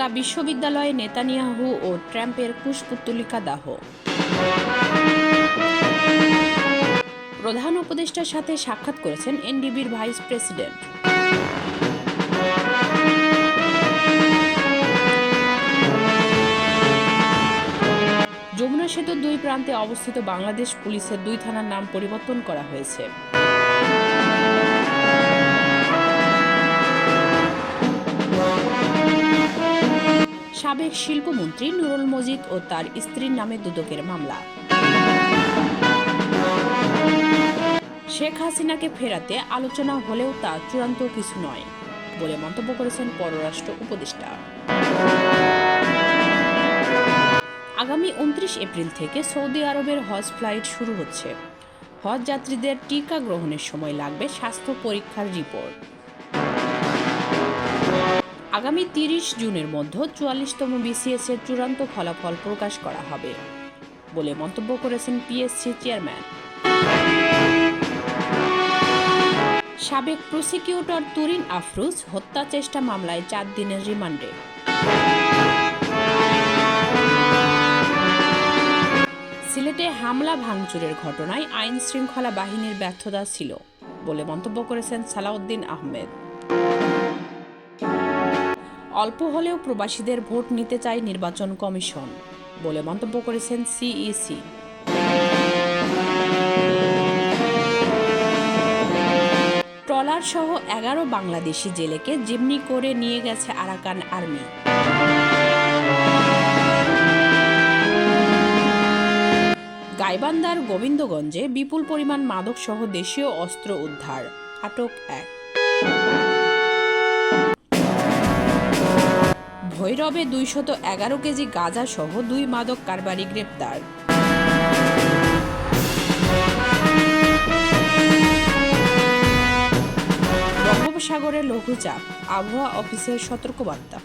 ঢাকা বিশ্ববিদ্যালয়ে নেতানিয়াহু ও ট্রাম্পের কুশপুত্তলিকা দাহ। প্রধান উপদেষ্টার সাথে সাক্ষাৎ করেছেন এনডিবির ভাইস প্রেসিডেন্ট। যমুনা সেতুর দুই প্রান্তে অবস্থিত বাংলাদেশ পুলিশের দুই থানার নাম পরিবর্তন করা হয়েছে। সাবেক শিল্পমন্ত্রী নুরুল মজিদ ও তার স্ত্রীর নামে দুদকের মামলা। শেখ হাসিনাকে ফেরাতে আলোচনা হলেও তা চূড়ান্ত কিছু নয় বলে মন্তব্য করেছেন পররাষ্ট্র উপদেষ্টা। আগামী উনত্রিশ এপ্রিল থেকে সৌদি আরবের হজ ফ্লাইট শুরু হচ্ছে। হজ যাত্রীদের টিকা গ্রহণের সময় লাগবে স্বাস্থ্য পরীক্ষার রিপোর্ট। আগামী তিরিশ জুনের মধ্যে চুয়াল্লিশতম বিসিএস এর চূড়ান্ত ফলাফল প্রকাশ করা হবে বলে মন্তব্য করেছেন পিএসসি চেয়ারম্যান সাবেক প্রসিকিউটর তুরিন আফরুজ হত্যা চেষ্টা মামলায় চার দিনের রিমান্ডে। সিলেটে হামলা ভাঙচুরের ঘটনায় আইন শৃঙ্খলা বাহিনীর ব্যর্থতা ছিল বলে মন্তব্য করেছেন সালাউদ্দিন আহমেদ। অল্প হলেও প্রবাসীদের ভোট নিতে চায় নির্বাচন কমিশন বলে মন্তব্য করেছেন সিইসি। ট্রলার সহ এগারো বাংলাদেশি জেলেকে জিম্নি করে নিয়ে গেছে আরাকান আর্মি। গাইবান্দার গোবিন্দগঞ্জে বিপুল পরিমাণ মাদক সহ দেশীয় অস্ত্র উদ্ধার। আটক এক। ভৈরবে দুইশত এগারো কেজি গাঁজাসহ দুই মাদক কারবারি গ্রেপ্তার। বঙ্গোপসাগরে লঘুচাপ আবহাওয়া অফিসের সতর্কবার্তা।